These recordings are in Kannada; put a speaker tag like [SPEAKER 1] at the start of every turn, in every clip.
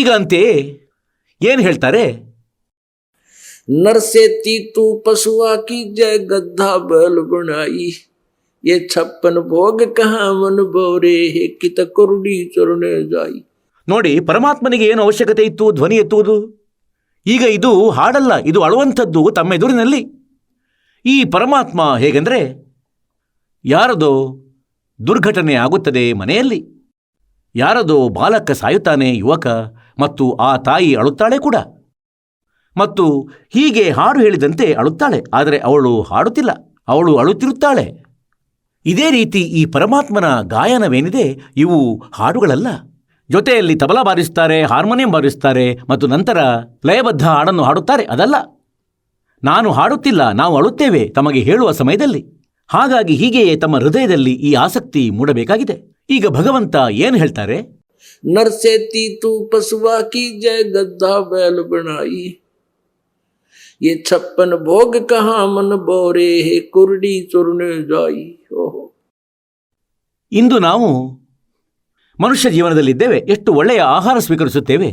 [SPEAKER 1] ಈಗ ಅಂತೆ ಏನು ಹೇಳ್ತಾರೆ
[SPEAKER 2] नर से तू पशुआ की जय गद्दा बैल बनाई ये छप्पन भोग कहाँ मन बोरे है कित कुरुडी चुरने जाई
[SPEAKER 1] ನೋಡಿ ಪರಮಾತ್ಮನಿಗೆ ಏನು ಅವಶ್ಯಕತೆ ಇತ್ತು ಧ್ವನಿ ಎತ್ತುವುದು ಈಗ ಇದು ಹಾಡಲ್ಲ ಇದು ಅಳುವಂಥದ್ದು ತಮ್ಮ ಎದುರಿನಲ್ಲಿ ಈ ಪರಮಾತ್ಮ ಹೇಗೆಂದರೆ ಯಾರದೋ ದುರ್ಘಟನೆ ಆಗುತ್ತದೆ ಮನೆಯಲ್ಲಿ ಯಾರದೋ ಬಾಲಕ ಸಾಯುತ್ತಾನೆ ಯುವಕ ಮತ್ತು ಆ ತಾಯಿ ಅಳುತ್ತಾಳೆ ಕೂಡ. ಮತ್ತು ಹೀಗೆ ಹಾಡು ಹೇಳಿದಂತೆ ಅಳುತ್ತಾಳೆ, ಆದರೆ ಅವಳು ಹಾಡುತ್ತಿಲ್ಲ, ಅವಳು ಅಳುತ್ತಿರುತ್ತಾಳೆ. ಇದೇ ರೀತಿ ಈ ಪರಮಾತ್ಮನ ಗಾಯನವೇನಿದೆ, ಇವು ಹಾಡುಗಳಲ್ಲ. ಜೊತೆಯಲ್ಲಿ ತಬಲಾ ಬಾರಿಸ್ತಾರೆ ಹಾರ್ಮೋನಿಯಂ ಬಾರಿಸ್ತಾರೆ ಮತ್ತು ನಂತರ ಲಯಬದ್ಧ ಹಾಡನ್ನು ಹಾಡುತ್ತಾರೆ, ಅದಲ್ಲ. ನಾನು ಹಾಡುತ್ತಿಲ್ಲ, ನಾವು ಅಳುತ್ತೇವೆ, ತಮಗೆ ಹೇಳುವ ಸಮಯದಲ್ಲಿ. ಹಾಗಾಗಿ ಹೀಗೆಯೇ ತಮ್ಮ ಹೃದಯದಲ್ಲಿ ಈ ಆಸಕ್ತಿ ಮೂಡಬೇಕಾಗಿದೆ. ಈಗ ಭಗವಂತ ಏನು ಹೇಳ್ತಾರೆ?
[SPEAKER 2] नर से तू पशुआ की जय गद्दा बैल बनाई ये छप्पन भोग कहाँ मन बोरे है कुरडी चुरने जाई ओहो
[SPEAKER 1] ಇಂದು ನಾವು ಮನುಷ್ಯ ಜೀವನದಲ್ಲಿದ್ದೇವೆ ಎಷ್ಟು ಒಳ್ಳೆಯ ಆಹಾರ ಸ್ವೀಕರಿಸುತ್ತೇವೆ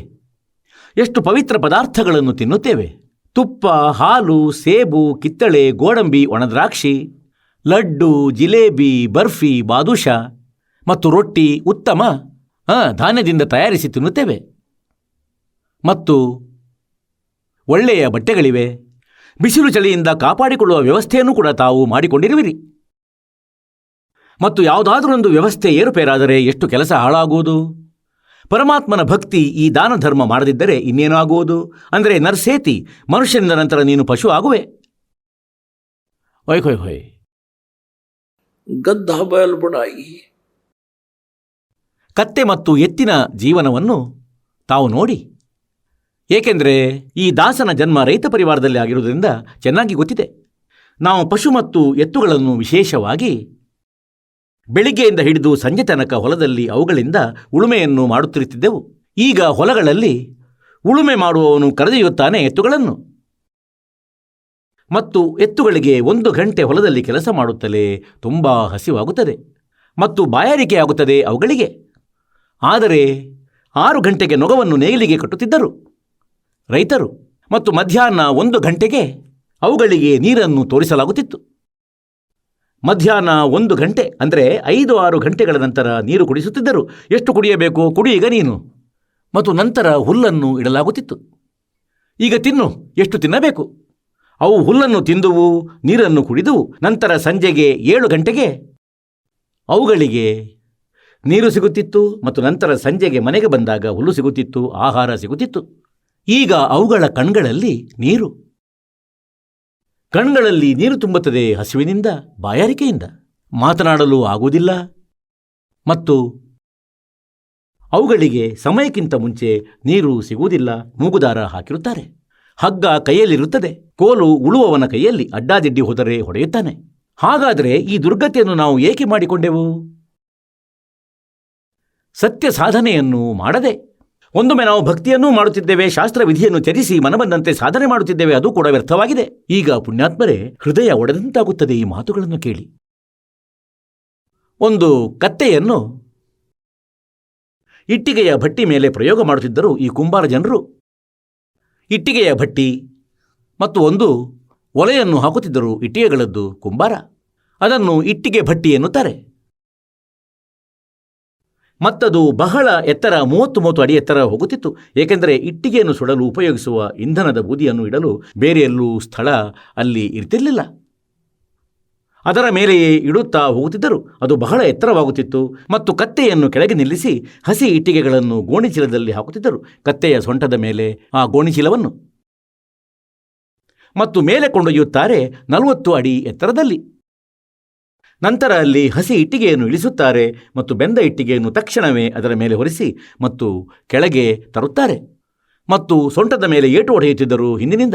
[SPEAKER 1] ಎಷ್ಟು ಪವಿತ್ರ ಪದಾರ್ಥಗಳನ್ನು ತಿನ್ನುತ್ತೇವೆ ತುಪ್ಪ ಹಾಲು ಸೇಬು ಕಿತ್ತಳೆ ಗೋಡಂಬಿ ಒಣದ್ರಾಕ್ಷಿ ಲಡ್ಡು ಜಿಲೇಬಿ ಬರ್ಫಿ ಬಾದುಷ ಮತ್ತು ರೊಟ್ಟಿ ಉತ್ತಮ ಆ, ಧಾನ್ಯದಿಂದ ತಯಾರಿಸಿ ತಿನ್ನುತ್ತೇವೆ. ಮತ್ತು ಒಳ್ಳೆಯ ಬಟ್ಟೆಗಳಿವೆ. ಬಿಸಿಲು ಚಳಿಯಿಂದ ಕಾಪಾಡಿಕೊಳ್ಳುವ ವ್ಯವಸ್ಥೆಯನ್ನು ಕೂಡ ತಾವು ಮಾಡಿಕೊಂಡಿರುವಿರಿ. ಮತ್ತು ಯಾವುದಾದರೊಂದು ವ್ಯವಸ್ಥೆ ಏರುಪೇರಾದರೆ ಎಷ್ಟು ಕೆಲಸ ಹಾಳಾಗುವುದು? ಪರಮಾತ್ಮನ ಭಕ್ತಿ ಈ ದಾನ ಧರ್ಮ ಮಾಡದಿದ್ದರೆ ಇನ್ನೇನು ಆಗುವುದು? ಅಂದರೆ ನರ್ಸೇತಿ, ಮನುಷ್ಯನಿಂದ ನಂತರ ನೀನು ಪಶು ಆಗುವೆ. ಹೊಯ್ ಹೊಯ್ ಹೊಯ್.
[SPEAKER 2] ಗದ್ದ ಬಯಲು ಬುಡಾಯಿ
[SPEAKER 1] ಕತ್ತೆ ಮತ್ತು ಎತ್ತಿನ ಜೀವನವನ್ನು ತಾವು ನೋಡಿ. ಏಕೆಂದರೆ ಈ ದಾಸನ ಜನ್ಮ ರೈತ ಪರಿವಾರದಲ್ಲಿ ಆಗಿರುವುದರಿಂದ ಚೆನ್ನಾಗಿ ಗೊತ್ತಿದೆ. ನಾವು ಪಶು ಮತ್ತು ಎತ್ತುಗಳನ್ನು ವಿಶೇಷವಾಗಿ ಬೆಳಿಗ್ಗೆಯಿಂದ ಹಿಡಿದು ಸಂಜೆ ತನಕ ಹೊಲದಲ್ಲಿ ಅವುಗಳಿಂದ ಉಳುಮೆಯನ್ನು ಮಾಡುತ್ತಿರುತ್ತಿದ್ದೆವು. ಈಗ ಹೊಲಗಳಲ್ಲಿ ಉಳುಮೆ ಮಾಡುವವನು ಕರೆದೊಯ್ಯುತ್ತಾನೆ ಎತ್ತುಗಳನ್ನು. ಮತ್ತು ಎತ್ತುಗಳಿಗೆ ಒಂದು ಗಂಟೆ ಹೊಲದಲ್ಲಿ ಕೆಲಸ ಮಾಡುತ್ತಲೇ ತುಂಬ ಹಸಿವಾಗುತ್ತದೆ. ಮತ್ತು ಬಾಯಾರಿಕೆಯಾಗುತ್ತದೆ ಅವುಗಳಿಗೆ. ಆದರೆ ಆರು ಗಂಟೆಗೆ ನೊಗವನ್ನು ನೇಗಿಲಿಗೆ ಕಟ್ಟುತ್ತಿದ್ದರು. ರೈತರು ಮತ್ತು ಮಧ್ಯಾಹ್ನ ಒಂದು ಗಂಟೆಗೆ ಅವುಗಳಿಗೆ ನೀರನ್ನು ತೋರಿಸಲಾಗುತ್ತಿತ್ತು. ಮಧ್ಯಾಹ್ನ ಒಂದು ಗಂಟೆ ಅಂದರೆ ಐದು ಆರು ಗಂಟೆಗಳ ನಂತರ ನೀರು ಕುಡಿಸುತ್ತಿದ್ದರು. ಎಷ್ಟು ಕುಡಿಯಬೇಕು? ಕುಡಿ ಈಗ ನೀನು. ಮತ್ತು ನಂತರ ಹುಲ್ಲನ್ನು ಇಡಲಾಗುತ್ತಿತ್ತು. ಈಗ ತಿನ್ನು, ಎಷ್ಟು ತಿನ್ನಬೇಕು? ಅವು ಹುಲ್ಲನ್ನು ತಿಂದುವು, ನೀರನ್ನು ಕುಡಿದುವು. ನಂತರ ಸಂಜೆಗೆ ಏಳು ಗಂಟೆಗೆ ಅವುಗಳಿಗೆ ನೀರು ಸಿಗುತ್ತಿತ್ತು ಮತ್ತು ನಂತರ ಸಂಜೆಗೆ ಮನೆಗೆ ಬಂದಾಗ ಹುಲ್ಲು ಸಿಗುತ್ತಿತ್ತು, ಆಹಾರ ಸಿಗುತ್ತಿತ್ತು. ಈಗ ಅವುಗಳ ಕಣ್ಗಳಲ್ಲಿ ನೀರು. ಕಣ್ಗಳಲ್ಲಿ ನೀರು ತುಂಬುತ್ತದೆ ಹಸಿವಿನಿಂದ, ಬಾಯಾರಿಕೆಯಿಂದ. ಮಾತನಾಡಲು ಆಗುವುದಿಲ್ಲ. ಮತ್ತು ಅವುಗಳಿಗೆ ಸಮಯಕ್ಕಿಂತ ಮುಂಚೆ ನೀರು ಸಿಗುವುದಿಲ್ಲ, ಮೂಗುದಾರ ಹಾಕಿರುತ್ತಾರೆ. ಹಗ್ಗ ಕೈಯಲ್ಲಿರುತ್ತದೆ, ಕೋಲು ಉಳುವವನ ಕೈಯಲ್ಲಿ ಅಡ್ಡಾದಿಡ್ಡಿ ಹೋದರೆ ಹೊಡೆಯುತ್ತಾನೆ. ಹಾಗಾದರೆ ಈ ದುರ್ಗತಿಯನ್ನು ನಾವು ಏಕೆ ಮಾಡಿಕೊಂಡೆವು? ಸತ್ಯ ಸಾಧನೆಯನ್ನು ಮಾಡದೆ. ಒಂದೊಮ್ಮೆ ನಾವು ಭಕ್ತಿಯನ್ನೂ ಮಾಡುತ್ತಿದ್ದೇವೆ, ಶಾಸ್ತ್ರ ವಿಧಿಯನ್ನು ತ್ಯಜಿಸಿ ಮನಬಂದಂತೆ ಸಾಧನೆ ಮಾಡುತ್ತಿದ್ದೇವೆ, ಅದು ಕೂಡ ವ್ಯರ್ಥವಾಗಿದೆ. ಈಗ ಪುಣ್ಯಾತ್ಮರೇ, ಹೃದಯ ಒಡೆದಂತಾಗುತ್ತದೆ ಈ ಮಾತುಗಳನ್ನು ಕೇಳಿ. ಒಂದು ಕತ್ತೆಯನ್ನು ಇಟ್ಟಿಗೆಯ ಭಟ್ಟಿ ಮೇಲೆ ಪ್ರಯೋಗ ಮಾಡುತ್ತಿದ್ದರು ಈ ಕುಂಬಾರ ಜನರು. ಇಟ್ಟಿಗೆಯ ಭಟ್ಟಿ ಮತ್ತು ಒಂದು ಒಲೆಯನ್ನು ಹಾಕುತ್ತಿದ್ದರು ಇಟ್ಟಿಗೆಗಳದ್ದು ಕುಂಬಾರ. ಅದನ್ನು ಇಟ್ಟಿಗೆ ಭಟ್ಟಿ ಎನ್ನುತ್ತಾರೆ. ಮತ್ತದು ಬಹಳ ಎತ್ತರ, ಮೂವತ್ತು ಮೂವತ್ತು ಅಡಿ ಎತ್ತರ ಹೋಗುತ್ತಿತ್ತು. ಏಕೆಂದರೆ ಇಟ್ಟಿಗೆಯನ್ನು ಸುಡಲು, ಉಪಯೋಗಿಸುವ ಇಂಧನದ ಬೂದಿಯನ್ನು ಇಡಲು ಬೇರೆ ಎಲ್ಲೂ ಸ್ಥಳ ಅಲ್ಲಿ ಇರ್ತಿರಲಿಲ್ಲ. ಅದರ ಮೇಲೆಯೇ ಇಡುತ್ತಾ ಹೋಗುತ್ತಿದ್ದರು. ಅದು ಬಹಳ ಎತ್ತರವಾಗುತ್ತಿತ್ತು. ಮತ್ತು ಕತ್ತೆಯನ್ನು ಕೆಳಗೆ ನಿಲ್ಲಿಸಿ ಹಸಿ ಇಟ್ಟಿಗೆಗಳನ್ನು ಗೋಣಿಚೀಲದಲ್ಲಿ ಹಾಕುತ್ತಿದ್ದರು. ಕತ್ತೆಯ ಸೊಂಟದ ಮೇಲೆ ಆ ಗೋಣಿಚೀಲವನ್ನು. ಮತ್ತು ಮೇಲೆ ಕೊಂಡೊಯ್ಯುತ್ತಾರೆ ನಲವತ್ತು ಅಡಿ ಎತ್ತರದಲ್ಲಿ. ನಂತರ ಅಲ್ಲಿ ಹಸಿ ಇಟ್ಟಿಗೆಯನ್ನು ಇಳಿಸುತ್ತಾರೆ ಮತ್ತು ಬೆಂದ ಇಟ್ಟಿಗೆಯನ್ನು ತಕ್ಷಣವೇ ಅದರ ಮೇಲೆ ಹೊರಿಸಿ ಮತ್ತು ಕೆಳಗೆ ತರುತ್ತಾರೆ. ಮತ್ತು ಸೊಂಟದ ಮೇಲೆ ಏಟು ಹೊಡೆಯುತ್ತಿದ್ದರು ಹಿಂದಿನಿಂದ.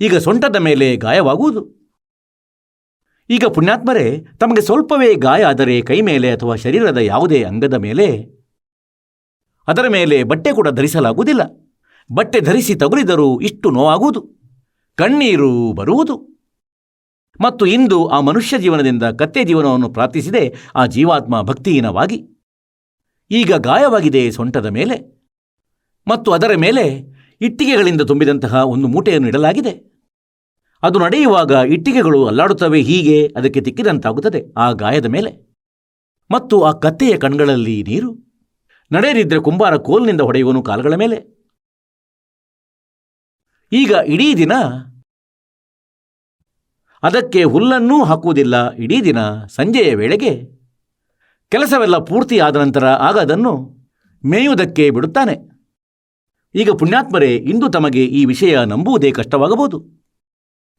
[SPEAKER 1] ಈಗ ಸೊಂಟದ ಮೇಲೆ ಗಾಯವಾಗುವುದು. ಈಗ ಪುಣ್ಯಾತ್ಮರೇ, ತಮಗೆ ಸ್ವಲ್ಪವೇ ಗಾಯ ಆದರೆ ಕೈ ಮೇಲೆ ಅಥವಾ ಶರೀರದ ಯಾವುದೇ ಅಂಗದ ಮೇಲೆ ಅದರ ಮೇಲೆ ಬಟ್ಟೆ ಕೂಡ ಧರಿಸಲಾಗುವುದಿಲ್ಲ. ಬಟ್ಟೆ ಧರಿಸಿ ತಗುಲಿದರೂ ಇಷ್ಟು ನೋವಾಗುವುದು. ಕಣ್ಣೀರು ಬರುವುದು. ಮತ್ತು ಇಂದು ಆ ಮನುಷ್ಯ ಜೀವನದಿಂದ ಕತ್ತೆ ಜೀವನವನ್ನು ಪ್ರಾರ್ಥಿಸಿದೆ, ಆ ಜೀವಾತ್ಮ ಭಕ್ತಿಹೀನವಾಗಿ. ಈಗ ಗಾಯವಾಗಿದೆ ಸೊಂಟದ ಮೇಲೆ. ಮತ್ತು ಅದರ ಮೇಲೆ ಇಟ್ಟಿಗೆಗಳಿಂದ ತುಂಬಿದಂತಹ ಒಂದು ಮೂಟೆಯನ್ನು ಇಡಲಾಗಿದೆ. ಅದು ನಡೆಯುವಾಗ ಇಟ್ಟಿಗೆಗಳು ಅಲ್ಲಾಡುತ್ತವೆ, ಹೀಗೆ ಅದಕ್ಕೆ ತಿಕ್ಕಿದಂತಾಗುತ್ತದೆ ಆ ಗಾಯದ ಮೇಲೆ. ಮತ್ತು ಆ ಕತ್ತೆಯ ಕಣ್ಗಳಲ್ಲಿ ನೀರು. ನಡೆಯದಿದ್ದರೆ ಕುಂಬಾರ ಕೋಲ್ನಿಂದ ಹೊಡೆಯುವನು ಕಾಲುಗಳ ಮೇಲೆ. ಈಗ ಇಡೀ ದಿನ ಅದಕ್ಕೆ ಹುಲ್ಲನ್ನೂ ಹಾಕುವುದಿಲ್ಲ. ಇಡೀ ದಿನ ಸಂಜೆಯ ವೇಳೆಗೆ ಕೆಲಸವೆಲ್ಲ ಪೂರ್ತಿ ಆದ ನಂತರ ಆಗ ಅದನ್ನು ಮೇಯುವುದಕ್ಕೆ ಬಿಡುತ್ತಾನೆ. ಈಗ ಪುಣ್ಯಾತ್ಮರೇ, ಇಂದು ತಮಗೆ ಈ ವಿಷಯ ನಂಬುವುದೇ ಕಷ್ಟವಾಗಬಹುದು.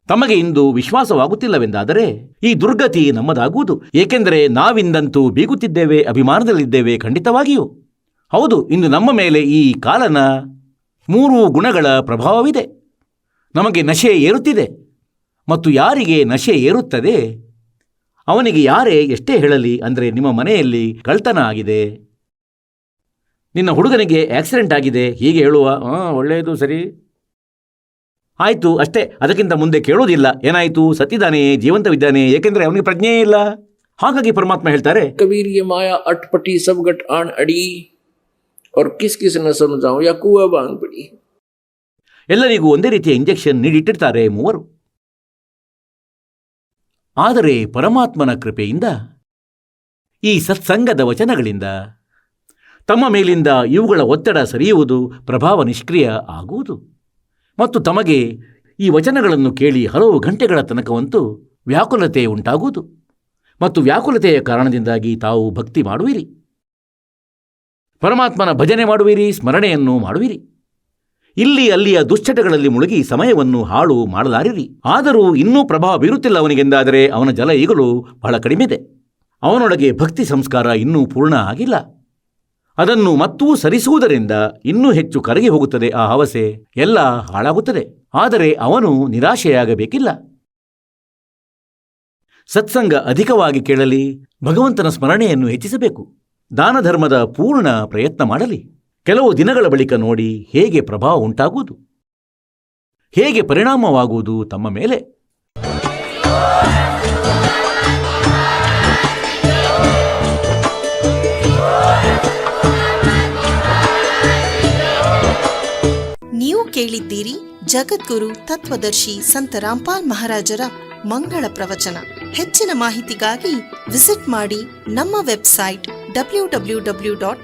[SPEAKER 1] ತಮಗೆ ಇಂದು ವಿಶ್ವಾಸವಾಗುತ್ತಿಲ್ಲವೆಂದಾದರೆ ಈ ದುರ್ಗತಿ ನಮ್ಮದಾಗುವುದು. ಏಕೆಂದರೆ ನಾವಿಂದಂತೂ ಬೀಗುತ್ತಿದ್ದೇವೆ, ಅಭಿಮಾನದಲ್ಲಿದ್ದೇವೆ ಖಂಡಿತವಾಗಿಯೂ. ಹೌದು, ಇಂದು ನಮ್ಮ ಮೇಲೆ ಈ ಕಾಲನ ಮೂರು ಗುಣಗಳ ಪ್ರಭಾವವಿದೆ. ನಮಗೆ ನಶೆ ಏರುತ್ತಿದೆ. ಮತ್ತು ಯಾರಿಗೆ ನಶೆ ಏರುತ್ತದೆ? ಅವನಿಗೆ ಯಾರೇ ಎಷ್ಟೇ ಹೇಳಲಿ ಅಂದರೆ ನಿಮ್ಮ ಮನೆಯಲ್ಲಿ ಕಳ್ತನ ಆಗಿದೆ. ನಿನ್ನ ಹುಡುಗನಿಗೆ ಆಕ್ಸಿಡೆಂಟ್ ಆಗಿದೆ ಹೀಗೆ ಹೇಳುವ ಹಾಂ ಒಳ್ಳೆಯದು ಸರಿ. ಆಯಿತು ಅಷ್ಟೇ ಅದಕ್ಕಿಂತ ಮುಂದೆ ಕೇಳೋದಿಲ್ಲ ಏನಾಯಿತು? ಸತ್ತಿದ್ದಾನೆ ಜೀವಂತವಿದ್ದಾನೆ ಏಕೆಂದರೆ ಅವನಿಗೆ ಪ್ರಜ್ಞೆಯೇ ಇಲ್ಲ. ಹಾಗಾಗಿ ಪರಮಾತ್ಮ ಹೇಳ್ತಾರೆ
[SPEAKER 2] ಕಬೀರಿಗೆ ಮಾಯಾ ಅಟ್ಪಟಿ ಸಬ್ಗಟ್ ಆಣ್ ಅಡಿ. ಅವ್ರ ಕಿಸ್ ಕಿಸನ್ನ ಸಮಜಾವು ಯಾಕೂ ಬಾಂಗ್ಬಿಡಿ
[SPEAKER 1] ಎಲ್ಲರಿಗೂ ಒಂದೇ ರೀತಿಯ ಇಂಜೆಕ್ಷನ್ ನೀಡಿಟ್ಟಿರ್ತಾರೆ ಮೂವರು. ಆದರೆ ಪರಮಾತ್ಮನ ಕೃಪೆಯಿಂದ, ಈ ಸತ್ಸಂಗದ ವಚನಗಳಿಂದ, ತಮ್ಮ ಮೇಲಿಂದ ಇವುಗಳ ಒತ್ತಡ ಸರಿಯುವುದು ಪ್ರಭಾವ ನಿಷ್ಕ್ರಿಯ ಆಗುವುದು. ಮತ್ತು ತಮಗೆ ಈ ವಚನಗಳನ್ನು ಕೇಳಿ ಹಲವು ಗಂಟೆಗಳ ತನಕವಂತೂ ವ್ಯಾಕುಲತೆ ಉಂಟಾಗುವುದು. ಮತ್ತು ವ್ಯಾಕುಲತೆಯ ಕಾರಣದಿಂದಾಗಿ ತಾವು ಭಕ್ತಿ ಮಾಡುವಿರಿ. ಪರಮಾತ್ಮನ ಭಜನೆ ಮಾಡುವಿರಿ, ಸ್ಮರಣೆಯನ್ನು ಮಾಡುವಿರಿ. ಇಲ್ಲಿ ಅಲ್ಲಿಯ ದುಶ್ಚಟಗಳಲ್ಲಿ ಮುಳುಗಿ ಸಮಯವನ್ನು ಹಾಳು ಮಾಡಲಾರಿರಿ. ಆದರೂ ಇನ್ನೂ ಪ್ರಭಾವ ಬೀರುತ್ತಿಲ್ಲ ಅವನಿಗೆಂದಾದರೆ ಅವನ ಜಲ ಈಗಲೂ ಬಹಳ ಕಡಿಮೆದೆ ಅವನೊಳಗೆ ಭಕ್ತಿ ಸಂಸ್ಕಾರ ಇನ್ನೂ ಪೂರ್ಣ ಆಗಿಲ್ಲ. ಅದನ್ನು ಮತ್ತೂ ಸರಿಸುವುದರಿಂದ ಇನ್ನೂ ಹೆಚ್ಚು ಕರಗಿ ಹೋಗುತ್ತದೆ ಆ ಹವಸೆ ಎಲ್ಲ ಹಾಳಾಗುತ್ತದೆ. ಆದರೆ ಅವನು ನಿರಾಶೆಯಾಗಬೇಕಿಲ್ಲ. ಸತ್ಸಂಗ ಅಧಿಕವಾಗಿ ಕೇಳಲಿ, ಭಗವಂತನ ಸ್ಮರಣೆಯನ್ನು ಹೆಚ್ಚಿಸಬೇಕು, ದಾನಧರ್ಮದ ಪೂರ್ಣ ಪ್ರಯತ್ನ ಮಾಡಲಿ. ಕೆಲವು ದಿನಗಳ ಬಳಿಕ ನೋಡಿ ಹೇಗೆ ಪ್ರಭಾವ ಉಂಟಾಗುವುದು, ಹೇಗೆ ಪರಿಣಾಮವಾಗುವುದು ತಮ್ಮ ಮೇಲೆ.
[SPEAKER 3] ನೀವು ಕೇಳಿದ್ದೀರಿ ಜಗದ್ಗುರು ತತ್ವದರ್ಶಿ ಸಂತ ರಾಮ್ಪಾಲ್ ಮಹಾರಾಜರ ಮಂಗಳ ಪ್ರವಚನ. ಹೆಚ್ಚಿನ ಮಾಹಿತಿಗಾಗಿ ವಿಸಿಟ್ ಮಾಡಿ ನಮ್ಮ website W W W dot